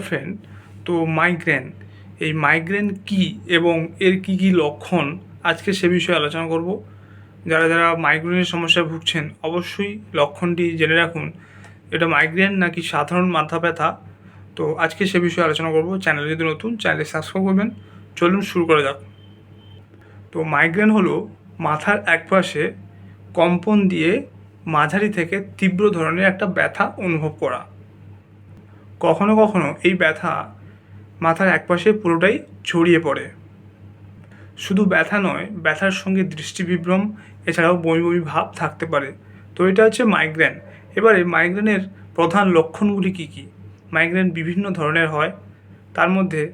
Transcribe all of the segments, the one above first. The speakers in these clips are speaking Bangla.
ফ্রেন্ড তো মাইগ্রেন এই মাইগ্রেন কি এবং এর কি কি লক্ষণ? আজকে সে বিষয়ে আলোচনা করব। যারা যারা মাইগ্রেনের সমস্যায় ভুগছেন, অবশ্যই লক্ষণটি জেনে রাখুন। এটা মাইগ্রেন নাকি সাধারণ মাথা ব্যথা? তো আজকে সে বিষয়ে আলোচনা করব। চ্যানেল যদি নতুন চ্যানেলে সাবস্ক্রাইব করবেন। চলুন শুরু করা যাক। তো মাইগ্রেন হলো মাথার একপাশে কম্পন দিয়ে মাঝারি থেকে তীব্র ধরনের একটা ব্যথা অনুভব করা। কখনো কখনো এই ব্যথা মাথার একপাশে পুরোটাই ছড়িয়ে পড়ে। শুধু ব্যথা নয়, ব্যথার সঙ্গে দৃষ্টিবিভ্রম, এছাড়াও বমি বমি ভাব থাকতে পারে। তো এটা হচ্ছে মাইগ্রেন এবারে মাইগ্রেনের প্রধান লক্ষণগুলি কী কী? মাইগ্রেন বিভিন্ন ধরনের হয়। তার মধ্যে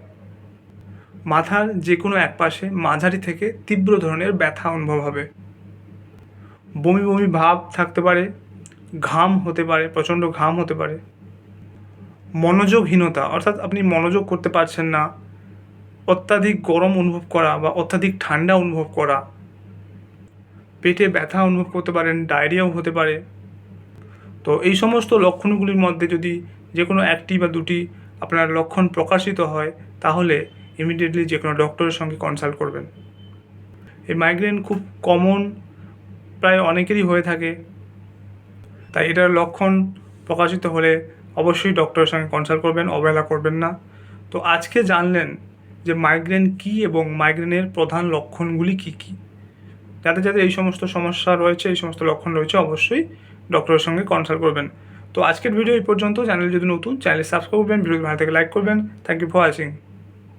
মাথার যে কোনো এক পাশে মাঝারি থেকে তীব্র ধরনের ব্যথা অনুভব হবে। বমি বমি ভাব থাকতে পারে, ঘাম হতে পারে, প্রচণ্ড ঘাম হতে পারে। মনোযোগহীনতা, অর্থাৎ আপনি মনোযোগ করতে পারছেন না, অত্যাধিক গরম অনুভব করা বা অত্যাধিক ঠান্ডা অনুভব করা, পেটে ব্যথা অনুভব করতে পারেন, ডায়রিয়াও হতে পারে। তো এই সমস্ত লক্ষণগুলির মধ্যে যদি যে কোনো একটি বা দুটি আপনার লক্ষণ প্রকাশিত হয়, তাহলে ইমিডিয়েটলি যে কোনো ডক্টরের সঙ্গে কনসাল্ট করবেন। এই মাইগ্রেন খুব কমন প্রায় অনেকেরই হয়ে থাকে। তাই এটার লক্ষণ প্রকাশিত হলে অবশ্যই ডক্টরের সঙ্গে কনসাল্ট করবেন, অবহেলা করবেন না। তো আজকে জানলেন যে মাইগ্রেন কি এবং মাইগ্রেনের প্রধান লক্ষণগুলি কি কি? যাদের যাদের এই সমস্ত সমস্যা রয়েছে, এই সমস্ত লক্ষণ রয়েছে, অবশ্যই ডক্টরের সঙ্গে কনসাল্ট করবেন। তো আজকের ভিডিও এই পর্যন্ত। চ্যানেল যদি নতুন চ্যানেল সাবস্ক্রাইব করবেন ভিডিও ভালো থেকে লাইক করবেন। Thank you for watching